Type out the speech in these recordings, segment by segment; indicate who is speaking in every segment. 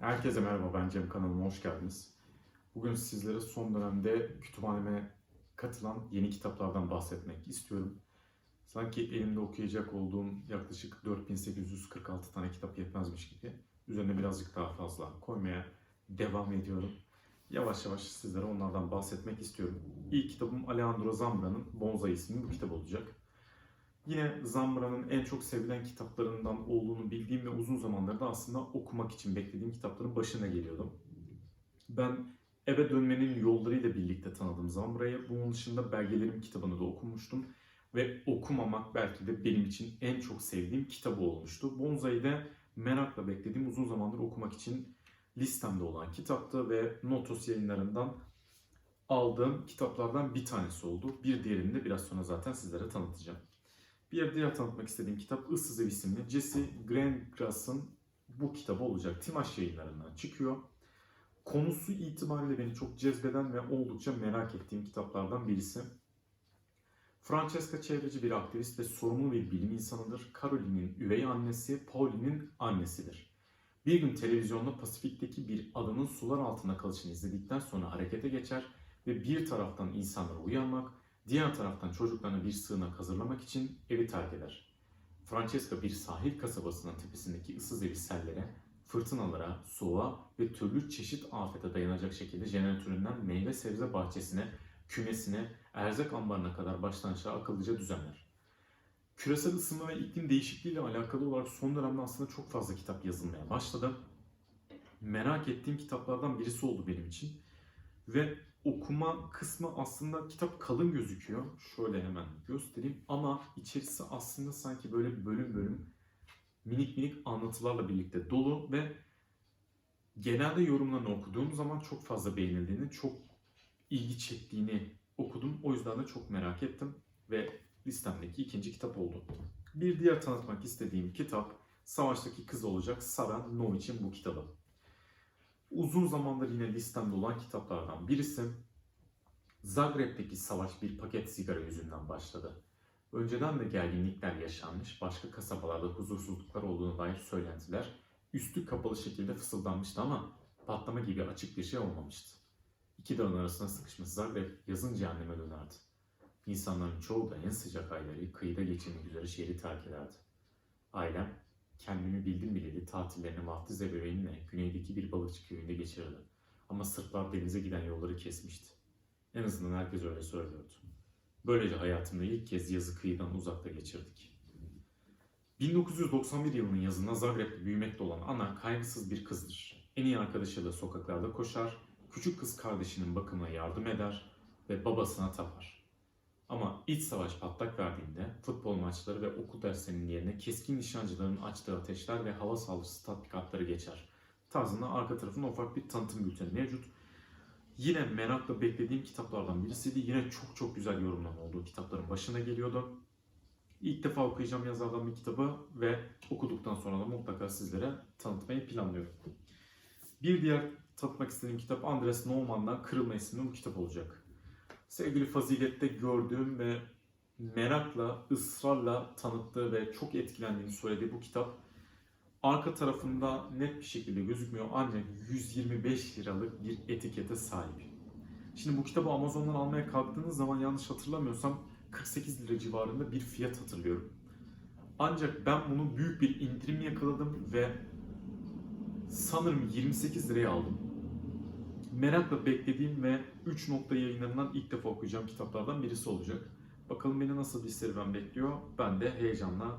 Speaker 1: Herkese merhaba, ben Cem kanalıma hoş geldiniz. Bugün sizlere son dönemde kütüphaneme katılan yeni kitaplardan bahsetmek istiyorum. Sanki elimde okuyacak olduğum yaklaşık 4846 tane kitap yetmezmiş gibi üzerine birazcık daha fazla koymaya devam ediyorum. Yavaş yavaş sizlere onlardan bahsetmek istiyorum. İlk kitabım Alejandro Zambra'nın Bonsai isimli bu kitap olacak. Yine Zambra'nın en çok sevilen kitaplarından olduğunu bildiğim ve uzun zamandır da aslında okumak için beklediğim kitapların başına geliyordum. Ben eve dönmenin yollarıyla birlikte tanıdım Zambra'yı. Bunun dışında belgelerim kitabını da okumuştum. Ve okumamak belki de benim için en çok sevdiğim kitabı olmuştu. Bonsai'de merakla beklediğim uzun zamandır okumak için listemde olan kitaptı ve Notos yayınlarından aldığım kitaplardan bir tanesi oldu. Bir diğerini de biraz sonra zaten sizlere tanıtacağım. Bir diğer tanıtmak istediğim kitap Issız Ev isimli Jesse Greengrass'ın bu kitabı olacak. Timaş yayınlarından çıkıyor. Konusu itibariyle beni çok cezbeden ve oldukça merak ettiğim kitaplardan birisi. Francesca çevreci bir aktivist ve sorumlu bir bilim insanıdır. Caroline'in üvey annesi, Pauline'in annesidir. Bir gün televizyonda Pasifik'teki bir adanın sular altında kalışını izledikten sonra harekete geçer ve bir taraftan insanları uyarmak, diğer taraftan çocuklarına bir sığınak hazırlamak için evi terk eder. Francesca bir sahil kasabasının tepesindeki ıssız evi sellere, fırtınalara, soğuğa ve türlü çeşit afete dayanacak şekilde jeneratöründen meyve sebze bahçesine, kümesine, erzak ambarına kadar baştan aşağı akıllıca düzenler. Küresel ısınma ve iklim değişikliği ile alakalı olarak son dönemde aslında çok fazla kitap yazılmaya başladı. Merak ettiğim kitaplardan birisi oldu benim için. Ve okuma kısmı aslında kitap kalın gözüküyor. Şöyle hemen göstereyim ama içerisi aslında sanki böyle bölüm bölüm minik minik anlatılarla birlikte dolu ve genelde yorumlarını okuduğum zaman çok fazla beğenildiğini, çok ilgi çektiğini okudum. O yüzden de çok merak ettim ve listemdeki ikinci kitap oldu. Bir diğer tanıtmak istediğim kitap Savaştaki Kız olacak Sara Novich'in bu kitabı. Uzun zamandır yine listemde olan kitaplardan birisi. Zagreb'deki savaş bir paket sigara yüzünden başladı. Önceden de gerginlikler yaşanmış, başka kasabalarda huzursuzluklar olduğuna dair söylentiler üstü kapalı şekilde fısıldanmıştı ama patlama gibi açık bir şey olmamıştı. İki dağın arasına sıkışmış Zagreb yazın cehenneme dönerdi. İnsanların çoğu da en sıcak ayları kıyıda geçirmek üzere şehri terk ederdi. Ailem kendimi bildim bileli tatillerini vaftiz ebeveynimle güneydeki bir balıkçı köyünde geçirirdi. Ama Sırplar denize giden yolları kesmişti. En azından herkes öyle söylüyordu. Böylece hayatımda ilk kez yazı kıyıdan uzakta geçirdik. 1991 yılının yazında Zagreb'de büyümekte olan Ana kaygısız bir kızdır. En iyi arkadaşıyla sokaklarda koşar, küçük kız kardeşinin bakımına yardım eder ve babasına tapar. Ama iç savaş patlak verdiğinde futbol maçları ve okul derslerinin yerine keskin nişancıların açtığı ateşler ve hava saldırısı tatbikatları geçer. Tarzında arka tarafında ufak bir tanıtım bülteni mevcut. Yine merakla beklediğim kitaplardan birisiydi. Yine çok çok güzel yorumlama olduğu kitapların başına geliyordu. İlk defa okuyacağım yazardan bir kitabı ve okuduktan sonra da mutlaka sizlere tanıtmayı planlıyorum. Bir diğer tanıtmak istediğim kitap Andres Naumann'dan Kırılma isimli bu kitap olacak. Sevgili Fazilet'te gördüğüm ve merakla, ısrarla tanıttığı ve çok etkilendiğini söylediği bu kitap arka tarafında net bir şekilde gözükmüyor ancak 125 liralık bir etikete sahip. Şimdi bu kitabı Amazon'dan almaya kalktığınız zaman yanlış hatırlamıyorsam 48 lira civarında bir fiyat hatırlıyorum. Ancak ben bunu büyük bir indirim yakaladım ve sanırım 28 liraya aldım. Merakla beklediğim ve 3 nokta yayınlarından ilk defa okuyacağım kitaplardan birisi olacak. Bakalım beni nasıl bir serüven bekliyor. Ben de heyecanla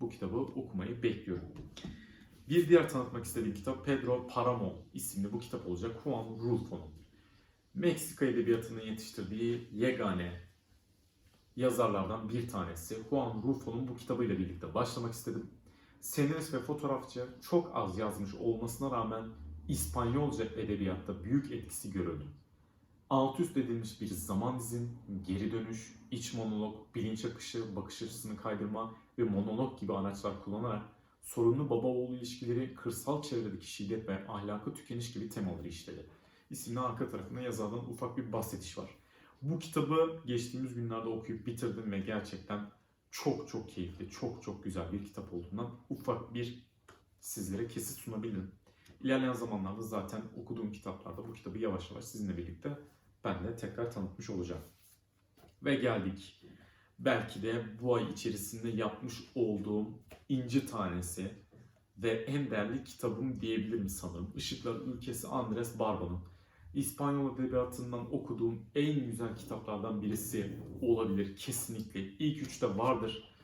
Speaker 1: bu kitabı okumayı bekliyorum. Bir diğer tanıtmak istediğim kitap Pedro Paramo isimli bu kitap olacak. Juan Rulfo'nun. Meksika edebiyatının yetiştirdiği yegane yazarlardan bir tanesi. Juan Rulfo'nun bu kitabıyla birlikte başlamak istedim. Senarist ve fotoğrafçı çok az yazmış olmasına rağmen İspanyolca edebiyatta büyük etkisi görüldü. Alt üst edilmiş bir zaman dizin, geri dönüş, iç monolog, bilinç akışı, bakış açısını kaydırma ve monolog gibi araçlar kullanarak sorunlu baba-oğul ilişkileri, kırsal çevredeki şiddet ve ahlakı tükeniş gibi temaları işledi. İsimli arka tarafında yazardan ufak bir bahsediş var. Bu kitabı geçtiğimiz günlerde okuyup bitirdim ve gerçekten çok çok keyifli, çok çok güzel bir kitap olduğundan ufak bir sizlere kesit sunabilirim. İlerleyen zamanlarda zaten okuduğum kitaplarda bu kitabı yavaş yavaş sizinle birlikte ben de tekrar tanıtmış olacağım. Ve geldik belki de bu ay içerisinde yapmış olduğum inci tanesi ve en değerli kitabım diyebilirim sanırım. Işıklar Ülkesi Andres Barba'nın. İspanyol edebiyatından okuduğum en güzel kitaplardan birisi olabilir kesinlikle. İlk üçte vardır.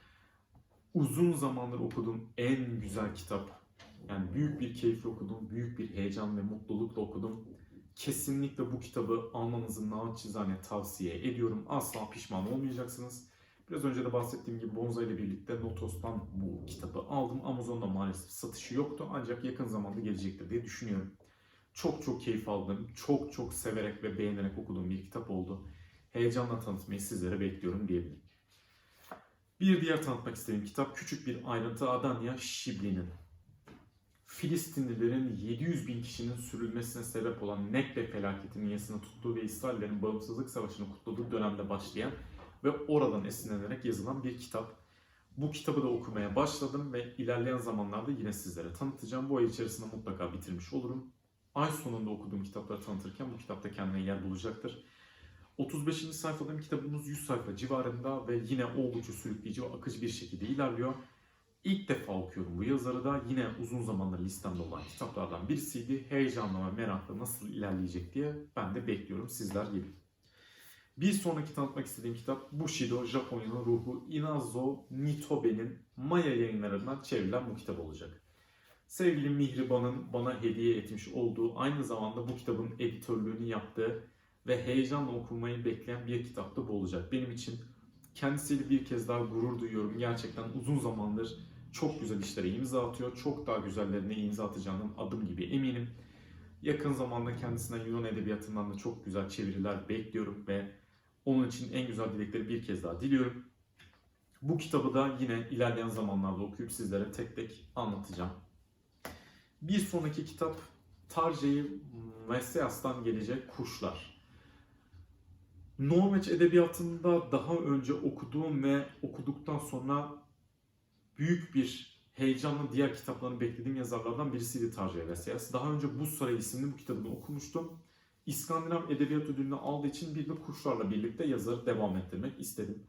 Speaker 1: Uzun zamandır okuduğum en güzel kitap. Yani büyük bir keyifle okudum, büyük bir heyecan ve mutlulukla okudum. Kesinlikle bu kitabı almanızı naçizane tavsiye ediyorum. Asla pişman olmayacaksınız. Biraz önce de bahsettiğim gibi Bonza ile birlikte Notos'tan bu kitabı aldım. Amazon'da maalesef satışı yoktu ancak yakın zamanda gelecektir diye düşünüyorum. Çok çok keyif aldım. Çok çok severek ve beğenerek okuduğum bir kitap oldu. Heyecanla tanıtmayı sizlere bekliyorum diyebilirim. Bir diğer tanıtmak istediğim kitap küçük bir ayrıntı Adanya Şibli'nin. Filistinlilerin 700 bin kişinin sürülmesine sebep olan Nekbe felaketinin yasını tuttuğu ve İsraillerin bağımsızlık savaşını kutladığı dönemde başlayan ve oradan esinlenerek yazılan bir kitap. Bu kitabı da okumaya başladım ve ilerleyen zamanlarda yine sizlere tanıtacağım. Bu ay içerisinde mutlaka bitirmiş olurum. Ay sonunda okuduğum kitapları tanıtırken bu kitapta kendine yer bulacaktır. 35. sayfadayım kitabımız 100 sayfa civarında ve yine oldukça sürükleyici ve akıcı bir şekilde ilerliyor. İlk defa okuyorum bu yazarı da yine uzun zamandır listemde olan kitaplardan birisiydi. Heyecanla ve merakla nasıl ilerleyecek diye ben de bekliyorum sizler gibi. Bir sonraki tanıtmak istediğim kitap Bushido Japonya'nın ruhu Inazo Nitobe'nin Maya yayınlarından çevrilen bu kitap olacak. Sevgili Mihriban'ın bana hediye etmiş olduğu aynı zamanda bu kitabın editörlüğünü yaptığı ve heyecanla okumayı bekleyen bir kitap da bu olacak. Benim için kendisiyle bir kez daha gurur duyuyorum. Gerçekten uzun zamandır çok güzel işlere imza atıyor. Çok daha güzellerine imza atacağından adım gibi eminim. Yakın zamanda kendisinden Yunan edebiyatından da çok güzel çeviriler bekliyorum ve onun için en güzel dilekleri bir kez daha diliyorum. Bu kitabı da yine ilerleyen zamanlarda okuyup sizlere tek tek anlatacağım. Bir sonraki kitap Tarjei Messias'tan gelecek Kuşlar. Norveç edebiyatında daha önce okuduğum ve okuduktan sonra büyük bir heyecanla diğer kitaplarını beklediğim yazarlardan birisiydi Tarjei Messias. Daha önce Buz Sarayı isimli bu kitabını okumuştum. İskandinav Edebiyat Ödülünü aldığı için bir de Kuşlarla birlikte yazarı devam ettirmek istedim.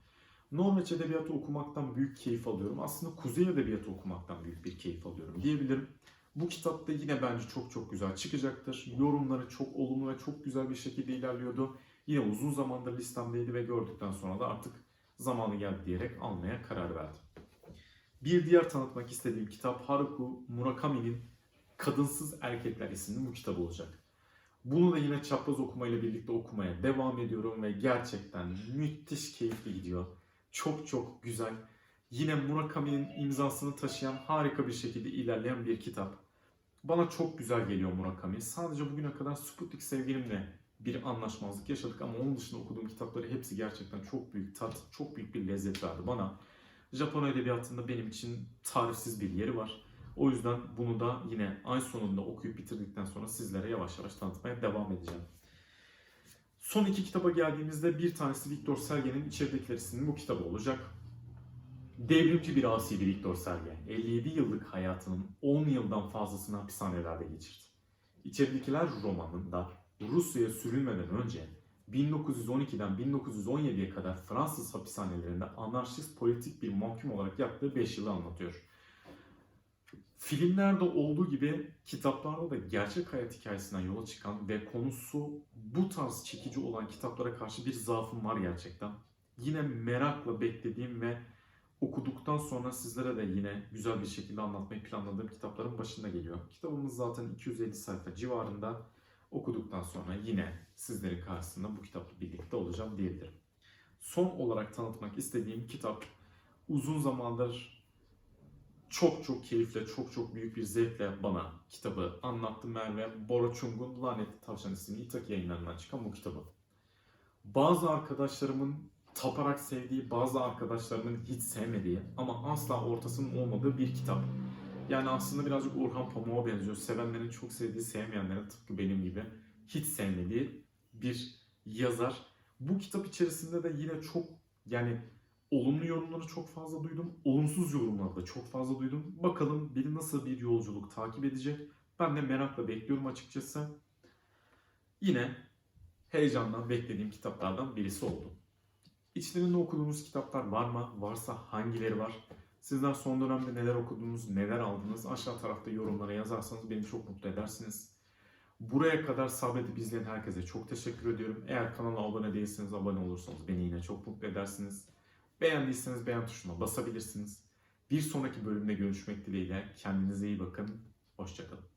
Speaker 1: Norveç Edebiyatı okumaktan büyük keyif alıyorum. Aslında Kuzey Edebiyatı okumaktan büyük bir keyif alıyorum diyebilirim. Bu kitapta yine bence çok çok güzel çıkacaktır. Yorumları çok olumlu ve çok güzel bir şekilde ilerliyordu. Yine uzun zamandır listemdeydi ve gördükten sonra da artık zamanı geldi diyerek almaya karar verdim. Bir diğer tanıtmak istediğim kitap Haruki Murakami'nin Kadınsız Erkekler isimli bu kitap olacak. Bunu da yine çapraz okumayla birlikte okumaya devam ediyorum ve gerçekten müthiş keyifli gidiyor. Çok çok güzel. Yine Murakami'nin imzasını taşıyan harika bir şekilde ilerleyen bir kitap. Bana çok güzel geliyor Murakami. Sadece bugüne kadar Sputnik sevgilimle bir anlaşmazlık yaşadık ama onun dışında okuduğum kitapları hepsi gerçekten çok büyük tat, çok büyük bir lezzet verdi bana. Japon edebiyatında benim için tarifsiz bir yeri var. O yüzden bunu da yine ay sonunda okuyup bitirdikten sonra sizlere yavaş yavaş tanıtmaya devam edeceğim. Son iki kitaba geldiğimizde bir tanesi Viktor Sergen'in İçeridekiler isimli bu kitabı olacak. Devrimci bir asiydi Viktor Sergen. 57 yıllık hayatının 10 yıldan fazlasını hapishanelerde geçirdi. İçeridekiler romanında Rusya'ya sürülmeden önce 1912'den 1917'ye kadar Fransız hapishanelerinde anarşist politik bir mahkum olarak yaptığı 5 yılı anlatıyor. Filmlerde olduğu gibi kitaplarda da gerçek hayat hikayesinden yola çıkan ve konusu bu tarz çekici olan kitaplara karşı bir zaafım var gerçekten. Yine merakla beklediğim ve okuduktan sonra sizlere de yine güzel bir şekilde anlatmayı planladığım kitapların başında geliyor. Kitabımız zaten 250 sayfa civarında. Okuduktan sonra yine sizlerin karşısında bu kitapla birlikte olacağım diyebilirim. Son olarak tanıtmak istediğim kitap uzun zamandır çok çok keyifle, çok çok büyük bir zevkle bana kitabı anlattı Merve. Bora Çung'un Lanetli Tavşan isimli İtaki yayınlarından çıkan bu kitabı. Bazı arkadaşlarımın taparak sevdiği, bazı arkadaşlarımın hiç sevmediği ama asla ortasının olmadığı bir kitap. Yani aslında birazcık Orhan Pamuk'a benziyor. Sevenlerin çok sevdiği, sevmeyenlerin tıpkı benim gibi hiç sevmediği bir yazar. Bu kitap içerisinde de yine çok yani olumlu yorumları çok fazla duydum. Olumsuz yorumları da çok fazla duydum. Bakalım beni nasıl bir yolculuk takip edecek. Ben de merakla bekliyorum açıkçası. Yine heyecanla beklediğim kitaplardan birisi oldu. İçlerinde okuduğunuz kitaplar var mı? Varsa hangileri var? Sizler son dönemde neler okudunuz, neler aldınız? Aşağı tarafta yorumlara yazarsanız beni çok mutlu edersiniz. Buraya kadar sabredip izleyen herkese çok teşekkür ediyorum. Eğer kanala abone değilseniz abone olursanız beni yine çok mutlu edersiniz. Beğendiyseniz beğen tuşuna basabilirsiniz. Bir sonraki bölümde görüşmek dileğiyle. Kendinize iyi bakın. Hoşçakalın.